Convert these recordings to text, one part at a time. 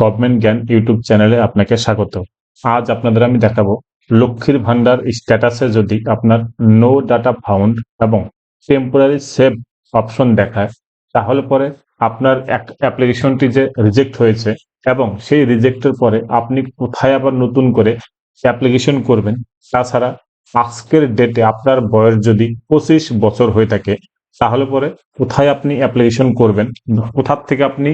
Government জ্ঞান YouTube চ্যানেলে আপনাকে স্বাগত। আজ আপনাদের আমি দেখাবো লক্ষ্মীর ভান্ডার স্ট্যাটাসে যদি আপনার নো ডাটা ফাউন্ড এবং টেম্পোরারি সেভ অপশন দেখায়, তাহলে পরে আপনার অ্যাপ্লিকেশনটি যে রিজেক্ট হয়েছে এবং সেই রিজেক্টের পরে আপনি কোথায় আবার নতুন করে অ্যাপ্লিকেশন করবেন, তাছাড়া আজকের ডেটে আপনার বয়স যদি পঁচিশ বছর হয়ে থাকে, তাহলে পরে কোথায় আপনি অ্যাপ্লিকেশন করবেন, কোথার থেকে আপনি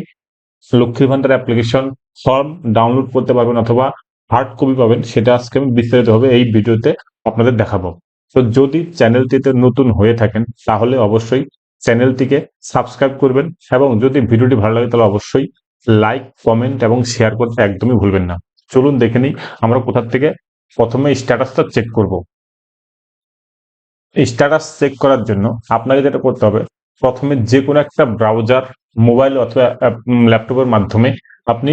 লক্ষ্মীর ভান্ডার অ্যাপ্লিকেশন ফর্ম ডাউনলোড করতে পারবেন অথবা হার্ড কপি পাবেন, সেটা আজকে আমি বিস্তারিতভাবে এই ভিডিওতে আপনাদের দেখাবো। তো যদি চ্যানেলটিতে নতুন হয়ে থাকেন, তাহলে অবশ্যই চ্যানেলটিকে সাবস্ক্রাইব করবেন এবং যদি ভিডিওটি ভালো লাগে, তাহলে অবশ্যই লাইক কমেন্ট এবং শেয়ার করতে একদমই ভুলবেন না। চলুন দেখে নিই আমরা কোথার থেকে প্রথমে স্ট্যাটাসটা চেক করব। স্ট্যাটাস চেক করার জন্য আপনাকে যেটা করতে হবে প্রথমে যে কোনো একটা ব্রাউজার মোবাইল অথবা ল্যাপটপের মাধ্যমে আপনি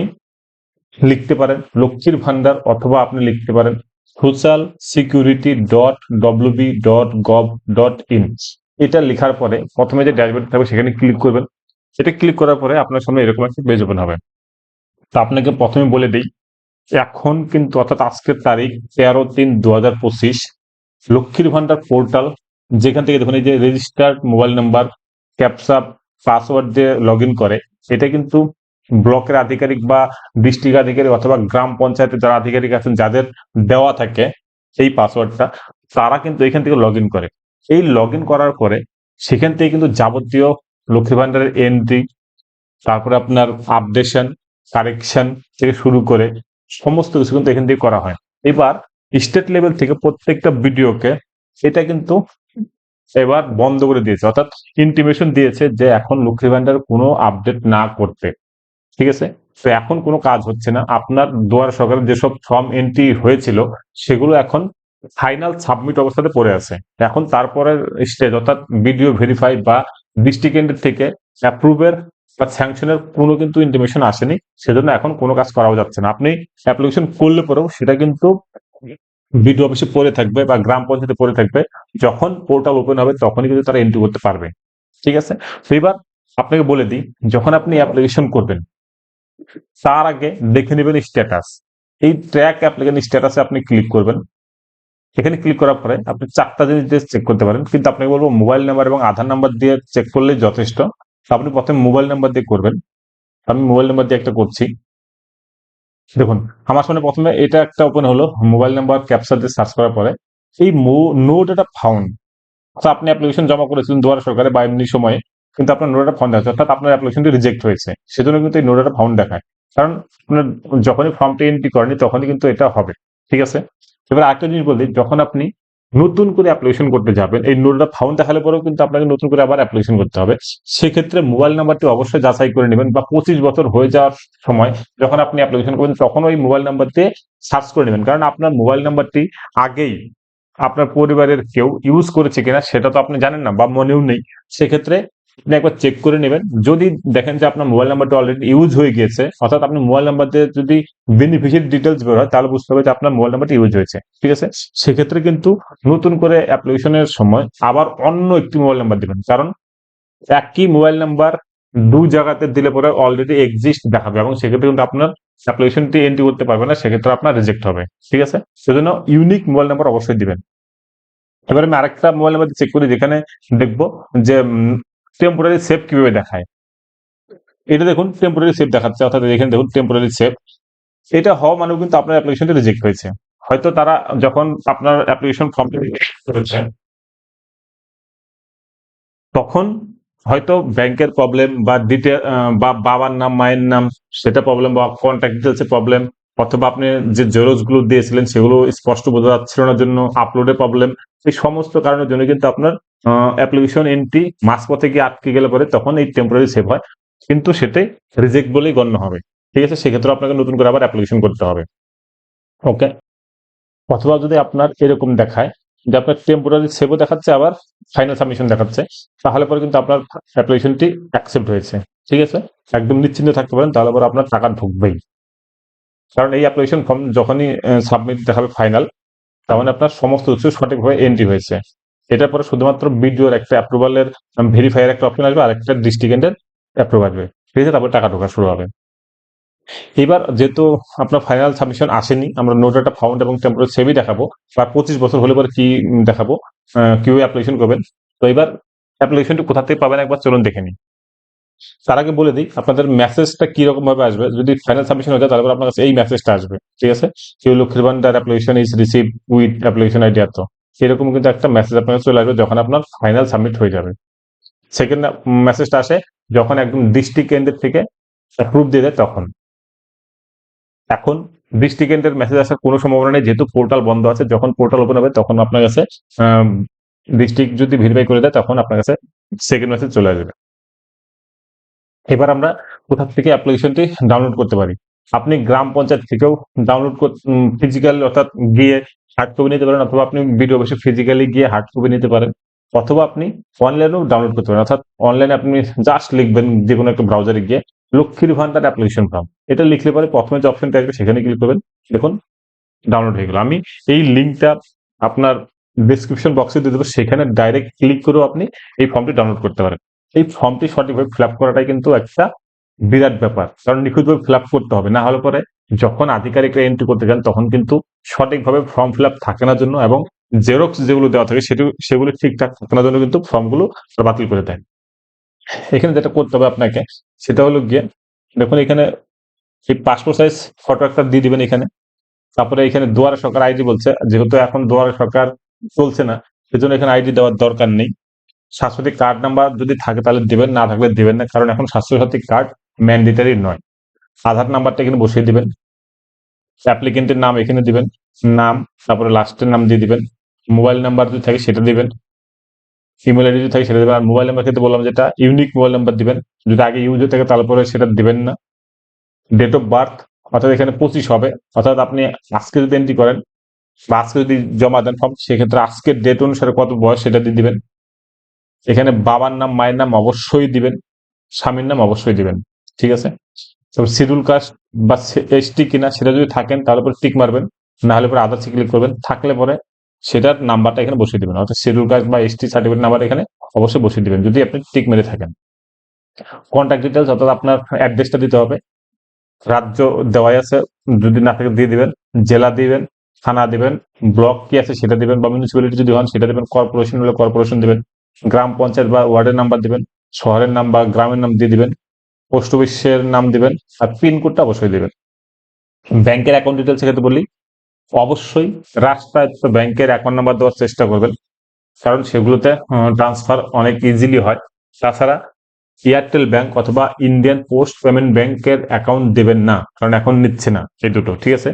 লিখতে পারেন লক্ষ্মীর ভান্ডার অথবা আপনি লিখতে পারেন social security dot WB dot gov dot in এটা লেখার পরে প্রথমে যে ড্যাশবোর্ড থাকবে সেখানে ক্লিক করবেন। সেটা ক্লিক করার পরে আপনার সামনে এরকম একটা পেজ ওপেন হবে। তো আপনাকে প্রথমে বলে দিই, এখন কিন্তু অর্থাৎ আজকের তারিখ তেরো তিন দু হাজার পঁচিশ, লক্ষ্মীর ভান্ডার পোর্টাল যেখান থেকে দেখুন এই যে registered mobile number captcha password দিয়ে লগ করে, এটা কিন্তু ব্লকের আধিকারিক বা ডিস্ট্রিক্ট আধিকারিক অথবা গ্রাম পঞ্চায়েতের যারা আধিকারিক আছেন, যাদের দেওয়া থাকে এই পাসওয়ার্ডটা তারা কিন্তু এখান থেকে লগ করে। এই লগ করার পরে সেখান থেকে কিন্তু যাবতীয় লক্ষ্মী ভান্ডারের এন্ট্রি তারপরে আপনার আপডেশন কারেকশন থেকে শুরু করে সমস্ত কিছু কিন্তু এখান থেকে করা হয়। এবার স্টেট লেভেল থেকে প্রত্যেকটা ভিডিওকে এটা কিন্তু এবার বন্ধ করে দিয়েছে, অর্থাৎ ইন্টিমেশন দিয়েছে যে এখন লক্ষ্মী ভান্ডার কোনো আপডেট না করতে। ঠিক আছে? তো এখন কোনো কাজ হচ্ছে না। আপনার দুয়ার সরকারের যেসব ফর্ম এন্ট্রি হয়েছিল, সেগুলো এখন ফাইনাল সাবমিট অবস্থাতে পড়ে আছে। এখন তারপরের স্টেজ অর্থাৎ ভিডিও ভেরিফাই বা ডিস্ট্রিক্ট থেকে অ্যাপ্রুভের বা স্যাংশনের কোনো কিন্তু ইন্টিমেশন আসেনি। সেজন্য এখন কোনো কাজ করাও যাচ্ছে না। আপনি অ্যাপ্লিকেশন করলে পরেও সেটা কিন্তু বিডিও অফিসে পড়ে থাকবে বা গ্রাম পঞ্চায়েতে পড়ে থাকবে, যখন পোর্টাল ওপেন হবে তখনই কিন্তু তারা এন্ট্রি করতে পারবে। ঠিক আছে? তো এবার আপনাকে বলে দিই, যখন আপনি অ্যাপ্লিকেশন করবেন, তার আগে দেখে নেবেন স্ট্যাটাস এই ট্র্যাক অ্যাপ্লিকেশন স্ট্যাটাসে আপনি ক্লিক করবেন। এখানে ক্লিক করার পরে আপনি চারটা জিনিস দিয়ে চেক করতে পারেন। কিন্তু আপনাকে বলব মোবাইল নাম্বার এবং আধার নাম্বার দিয়ে চেক করলেই যথেষ্ট। আপনি প্রথমে মোবাইল নাম্বার দিয়ে করবেন। আমি মোবাইল নাম্বার দিয়ে একটা করছি। দেখুন, আমার সামনে প্রথমে এটা একটা ওপেন হলো মোবাইল নাম্বার ক্যাপচার দিয়ে সার্চ করার পরে। এই নো ডেটা ফাউন্ড আপনি অ্যাপ্লিকেশন জমা করেছিলেন দুয়ার সরকারে বা এমনি সময়ে, কিন্তু আপনার নো ডেটা ফাউন্ড দেখাচ্ছে, অর্থাৎ আপনার অ্যাপ্লিকেশনটি রিজেক্ট হয়েছে। সেজন্য কিন্তু এই নো ডেটা ফাউন্ড দেখায়। কারণ, আপনার যখনই ফর্মটি এন্ট্রি করেনি তখনই কিন্তু এটা হবে। ঠিক আছে? এবার আরেকটা জিনিস বলি, যখন আপনি নতুন করে অ্যাপ্লিকেশন করতে যাবেন, এই নোটটা ফাউন্ড দেখালে পরেও কিন্তু আপনাকে নতুন করে আবার অ্যাপ্লিকেশন করতে হবে। সেক্ষেত্রে মোবাইল নাম্বারটি অবশ্যই যাচাই করে নেবেন বা পঁচিশ বছর হয়ে যাওয়ার সময় যখন আপনি অ্যাপ্লিকেশন করবেন, তখন ওই মোবাইল নাম্বার দিয়ে সার্চ করে নেবেন। কারণ আপনার মোবাইল নাম্বারটি আগেই আপনার পরিবারের কেউ ইউজ করেছে কিনা, সেটা তো আপনি জানেন না বা মনেও নেই। সেক্ষেত্রে আপনি একবার চেক করে নেবেন। যদি দেখেন যে আপনার মোবাইল নাম্বারটা অলরেডি ইউজ হয়ে গিয়েছে, অর্থাৎ আপনি মোবাইল নাম্বার দিয়ে যদি বেনিফিশিয়ারি ডিটেলস বের হয়, তাহলে বুঝতে হবে যে আপনার মোবাইল নাম্বারটা ইউজ হয়েছে। ঠিক আছে? সেক্ষেত্রে কিন্তু নতুন করে অ্যাপ্লিকেশনের সময় আবার অন্য একটি মোবাইল নাম্বার দিবেন। কারণ একই মোবাইল নাম্বার দু জায়গাতে দিলে পরে অলরেডি এক্সিস্ট দেখাবে এবং সেক্ষেত্রে কিন্তু আপনার অ্যাপ্লিকেশনটি এন্ট্রি করতে পারবে না, সেক্ষেত্রে আপনার রিজেক্ট হবে। ঠিক আছে? সেজন্য ইউনিক মোবাইল নাম্বার অবশ্যই দিবেন। এবার আমি আরেকটা মোবাইল নাম্বার চেক করি, যেখানে দেখব যে টেম্পোরারি সেভ কীভাবে দেখায়? এটা দেখুন টেম্পোরারি সেভ দেখাচ্ছে, অর্থাৎ এখানে দেখুন টেম্পোরারি সেভ এটা হওয়া মানেও কিন্তু আপনার অ্যাপ্লিকেশনটা রিজেক্ট হয়েছে। হয়তো তারা যখন আপনার অ্যাপ্লিকেশন কমপ্লিট করেছে, তখন হয়তো ব্যাংকের প্রবলেম বা ডিটেল বা বাবার নাম, মায়ের নাম, সেটা প্রবলেম বা কন্ট্যাক্ট ডিটেলসের প্রবলেম অথবা আপনি যে জেরোজগুলো দিয়েছিলেন, সেগুলো স্পষ্ট বোঝা যাচ্ছিল না জন্য আপলোডের প্রবলেম এই সমস্ত কারণের জন্য কিন্তু আপনার অ্যাপ্লিকেশন এন্ট্রি মাঝপথে গিয়ে আটকে গেলে পরে তখন এই টেম্পোরারি সেভ হয়। কিন্তু সেটাই রিজেক্ট বলেই গণ্য হবে। ঠিক আছে? সেক্ষেত্রে আপনাকে নতুন করে আবার অ্যাপ্লিকেশন করতে হবে। ওকে অথবা যদি আপনার এরকম দেখায় যে আপনার টেম্পোরারি সেভও দেখাচ্ছে, আবার ফাইনাল সাবমিশন দেখাচ্ছে, তাহলে পরে কিন্তু আপনার অ্যাপ্লিকেশনটি অ্যাকসেপ্ট হয়েছে। ঠিক আছে? একদম নিশ্চিন্ত থাকতে পারেন, তাহলে পরে আপনার টাকা ঢুকবেই। কারণ এই অ্যাপ্লিকেশন ফর্ম যখনই সাবমিট দেখাবে ফাইনাল তার মানে আপনার সমস্ত কিছু সঠিকভাবে এন্ট্রি হয়েছে। এটার পরে শুধুমাত্র বিডিওর একটা অ্যাপ্রুভালের ভেরিফাইয়ের একটা অপশন আসবে আর একটা ডিস্ট্রিক্টের অ্যাপ্রুভ আসবে। ঠিক আছে তারপর টাকা ঢোকা শুরু হবে। এবার যেহেতু আপনার ফাইনাল সাবমিশন আসেনি, আমরা নোটাটা ফাউন্ড এবং টেম্পোরারি সেভই দেখাবো। বা পঁচিশ বছর হলে পরে কি দেখাবো কীভাবে অ্যাপ্লিকেশন করবেন। তো এবার অ্যাপ্লিকেশনটি কোথা থেকে পাবেন একবার চলুন দেখে নিই। তার আগে বলে দিই, আপনাদের মেসেজটা কি রকম ভাবে আসবে? যদি ফাইনাল সাবমিশন হয়ে যায় তারপর আপনার কাছে এই মেসেজটা আসবে। ঠিক আছে? কেউ লক্ষ্মীর Bhandar application is receive with application ID এত সেরকম কিন্তু একটা মেসেজ আপনার চলে আসবে যখন আপনার ফাইনাল সাবমিট হয়ে যাবে। সেকেন্ড মেসেজটা আসে যখন একদম ডিস্ট্রিক্ট কেন্দ্রের থেকে অ্যাপ্রুভ দিয়ে দেয় তখন। এখন ডিস্ট্রিক্ট কেন্দ্রের মেসেজ আসার কোনো সম্ভাবনা নেই, যেহেতু পোর্টাল বন্ধ আছে, যখন পোর্টাল ওপেন হবে তখন আপনার কাছে ডিস্ট্রিক্ট যদি ভেরিফাই করে দেয় তখন আপনার কাছে সেকেন্ড মেসেজ চলে আসবে। এবার আমরা কোথা থেকে অ্যাপ্লিকেশনটি ডাউনলোড করতে পারি? আপনি গ্রাম পঞ্চায়েত থেকেও ডাউনলোড ফিজিক্যাল অর্থাৎ গিয়ে হার্ড কপি নিতে পারেন অথবা আপনি ভিডিও বসে ফিজিক্যালি গিয়ে হার্ড কপি নিতে পারেন, অথবা আপনি অনলাইনেও ডাউনলোড করতে পারেন। অর্থাৎ অনলাইনে আপনি জাস্ট লিখবেন যে কোনো একটা ব্রাউজারে গিয়ে লক্ষ্মীর ভান্ডার অ্যাপ্লিকেশন ফর্ম এটা লিখলে পরে প্রথমে যে অপশনটা আসবে সেখানে ক্লিক করবেন, দেখুন ডাউনলোড হয়ে গেল। আমি এই লিঙ্কটা আপনার ডিসক্রিপশন বক্সে দিয়ে দেবো। সেখানে ডাইরেক্ট ক্লিক করেও আপনি এই ফর্মটি ডাউনলোড করতে পারেন। এই ফর্মটি সঠিকভাবে ফিল করাটাই কিন্তু একটা বিরাট ব্যাপার। কারণ নিখুঁতভাবে ফিল করতে হবে। না হলে পরে যখন আধিকারিকরা এন্ট্রি করতে যান, তখন কিন্তু সঠিকভাবে ফর্ম ফিল থাকে না জন্য এবং জেরক্স যেগুলো দেওয়া থাকে সেটি, সেগুলো ঠিকঠাক থাকে না জন্য কিন্তু ফর্মগুলো বাতিল করে দেয়। এখানে যেটা করতে হবে আপনাকে, সেটা হলো গিয়ে, দেখুন এখানে এই পাসপোর্ট সাইজ ফটো একটা দিয়ে দিবেন এখানে। তারপরে এখানে দুয়ারে সরকার আইডি বলছে, যেহেতু এখন দুয়ারে সরকার চলছে না, সেজন্য এখানে আইডি দেওয়ার দরকার নেই। স্বাস্থ্যসাথী কার্ড নাম্বার যদি থাকে তাহলে দিবেন, না থাকলে দেবেন না, কারণ এখন স্বাস্থ্যসাথী কার্ড ম্যান্ডেটারি নয়। আধার নাম্বারটা এখানে বসিয়ে দিবেন। অ্যাপ্লিকেন্টের নাম এখানে দিবেন। নাম, তারপরে লাস্টের নাম দিয়ে দিবেন। মোবাইল নাম্বার যদি থাকে সেটা দিবেন। ইমেল আইডি যদি থাকে সেটা দিবেন। আর মোবাইল নাম্বার ক্ষেত্রে বললাম যেটা ইউনিক মোবাইল নাম্বার দিবেন। যদি আগে ইউজ হয়ে থাকে তারপরে সেটা দিবেন না। ডেট অফ বার্থ অর্থাৎ এখানে পঁচিশ হবে। অর্থাৎ আপনি আজকে যদি এন্ট্রি করেন, বা আজকে যদি জমা দেন ফর্ম সেক্ষেত্রে আজকের ডেট অনুসারে কত বয়স সেটা দিয়ে দিবেন। এখানে বাবার নাম, মায়ের নাম অবশ্যই দিবেন। স্বামীর নাম অবশ্যই দিবেন। ঠিক আছে? তারপর শিডিউল কাস্ট বা এসটি কিনা সেটা যদি থাকেন তাহলে পরে টিক মারবেন না হলে পরে আদার্সে ক্লিক করবেন, থাকলে পরে সেটার নাম্বারটা এখানে বসিয়ে দেবেন। অর্থাৎ শিডিউল কাস্ট বা এসটি সার্টিফিকেট নাম্বার এখানে অবশ্যই বসিয়ে দেবেন, যদি আপনি টিক মেরে থাকেন। কন্ট্যাক্ট ডিটেলস অর্থাৎ আপনার অ্যাড্রেসটা দিতে হবে। রাজ্য দেওয়াই আছে, যদি না থাকে দিয়ে দিবেন। জেলা দিবেন, থানা দিবেন ব্লক কি আছে সেটা দিবেন বা মিউনিসিপ্যালিটি যদি হন সেটা দিবেন কর্পোরেশন হলে কর্পোরেশন দিবেন। গ্রাম পঞ্চায়েত বা ওয়ার্ডের নাম্বার দিবেন, শহরের নাম বা গ্রামের নাম দিয়ে দিবেন। পোস্ট অফিসের নাম দিবেন আর পিনকোডটা অবশ্যই দিবেন। ব্যাংকের অ্যাকাউন্ট ডিটেলস ক্ষেত্রে বলি, অবশ্যই রাষ্ট্রায়ত্ত ব্যাংকের অ্যাকাউন্ট নাম্বার দেওয়ার চেষ্টা করবেন, কারণ সেগুলোতে ট্রান্সফার অনেক ইজিলি হয়। তাছাড়া এয়ারটেল ব্যাংক অথবা ইন্ডিয়ান পোস্ট পেমেন্ট ব্যাংকের অ্যাকাউন্ট দেবেন না, কারণ এখন নিচ্ছে না এই দুটো, ঠিক আছে?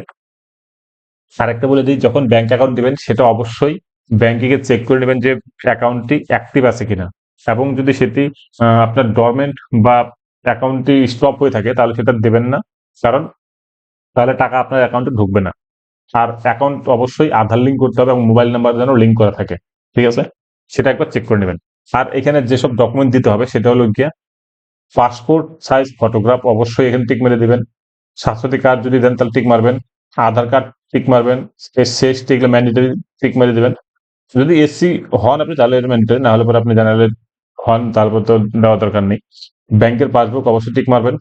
আরেকটা বলে দিই, যখন ব্যাংক অ্যাকাউন্ট দিবেন, সেটা অবশ্যই ব্যাংকে চেক করে নেবেন যে অ্যাকাউন্টটি অ্যাক্টিভ আছে কিনা। এবং যদি সেটি আপনার ডরমেন্ট বা অ্যাকাউন্টটি স্টপ হয়ে থাকে, তাহলে সেটা দেবেন না। কারণ তাহলে টাকা আপনার অ্যাকাউন্টে ঢুকবে না। আর অ্যাকাউন্ট অবশ্যই আধার লিঙ্ক করতে হবে এবং মোবাইল নাম্বার যেন লিঙ্ক করা থাকে। ঠিক আছে? সেটা একবার চেক করে নেবেন। আর এখানে যেসব ডকুমেন্ট দিতে হবে, সেটা হলো গিয়ে পাসপোর্ট সাইজ ফটোগ্রাফ অবশ্যই এখানে টিক মেরে দেবেন। স্বাস্থ্যসাথী কার্ড যদি দেন, তাহলে টিক মারবেন। আধার কার্ড টিক মারবেন। শেষ টিক ম্যান্ডেটারি টিক মেরে দেবেন। যদি এসসি হন আপনি, তাহলে ম্যান্ডেটারি না হলে পরে আপনি জেনারেল হন, তারপর তো দেওয়া দরকার নেই। ব্যাংকের পাসবুক অবশ্যই টিক মারবেন।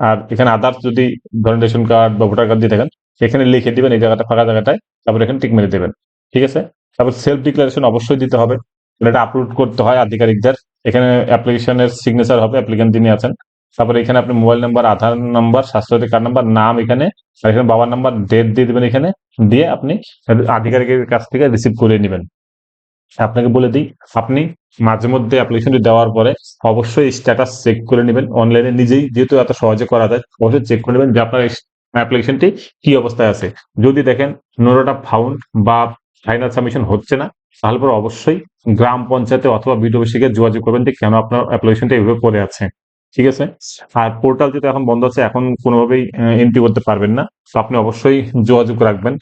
আর এখানে আদার্স যদি ধরেন রেশন কার্ড বা ভোটার কার্ড দিয়ে থাকেন, সেখানে লিখে দিবেন এই জায়গাটা ফাঁকা জায়গাটায়, তারপর এখানে টিক মেরে দেবেন। ঠিক আছে? তারপর সেলফ ডিক্লারেশন অবশ্যই দিতে হবে। এটা আপলোড করতে হয় আধিকারিকদের। এখানে অ্যাপ্লিকেশনের সিগনেচার হবে অ্যাপ্লিকেন্ট যিনি আছেন। তারপরে এখানে আপনি mobile number Aadhaar number Swasthya Sathi card number নাম এখানে, আর এখানে বাবার নাম্বার ডেট দিয়ে দিবেন এখানে। দিয়ে আপনি আধিকারিকের কাছ থেকে রিসিভ করে নেবেন। আপনাকে বলে দিই, আপনি মাঝে মধ্যে অ্যাপ্লিকেশনটি দেওয়ার পরে অবশ্যই স্ট্যাটাস চেক করে নেবেন। অনলাইনে নিজেই যেহেতু এত সহজে করা যায়, অবশ্যই চেক করে নেবেন যে আপনার অ্যাপ্লিকেশনটি কি অবস্থায় আছে। যদি দেখেন নোরোটা ফাউন্ড বা ফাইনাল সাবমিশন হচ্ছে না, তাহলে পরে অবশ্যই গ্রাম পঞ্চায়েতে অথবা বিডিও অফিসে যোগাযোগ করবেন যে কেন আপনার অ্যাপ্লিকেশনটা এভাবে পড়ে আছে। ঠিক আছে? আর পোর্টাল যেটা এখন বন্ধ আছে, এখন কোনোভাবেই এন্ট্রি করতে পারবেন না। তো আপনি অবশ্যই যোগাযোগ রাখবেন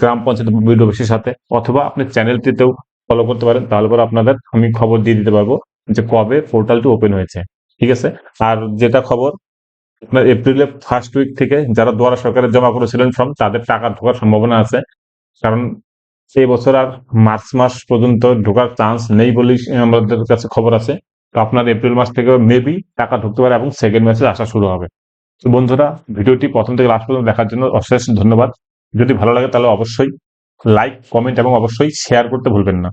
গ্রাম পঞ্চায়েত বিডিও অফিসের সাথে। অথবা আপনি চ্যানেলটিতেও ফলো করতে পারেন তাহলে পরে আপনাদের আমি খবর দিয়ে দিতে পারব যে কবে পোর্টালটি ওপেন হয়েছে, ঠিক আছে? আর যেটা খবর, আপনার এপ্রিলের ফার্স্ট উইক থেকে যারা দুয়ারা সরকারে জমা করেছিলেন ফর্ম তাদের টাকা ঢোকার সম্ভাবনা আছে। কারণ এই বছর আর মার্চ মাস পর্যন্ত ঢোকার চান্স নেই বলেই আমাদের কাছে খবর আছে। তো আপনার এপ্রিল মাস থেকে মেবি টাকা ঢুকতে পারে এবং সেকেন্ড ম্যাচে আসা শুরু হবে। তো বন্ধুরা, ভিডিওটি প্রথম থেকে লাস্ট পর্যন্ত দেখার জন্য অশেষ ধন্যবাদ। যদি ভালো লাগে তাহলে অবশ্যই লাইক কমেন্ট এবং অবশ্যই শেয়ার করতে ভুলবেন না।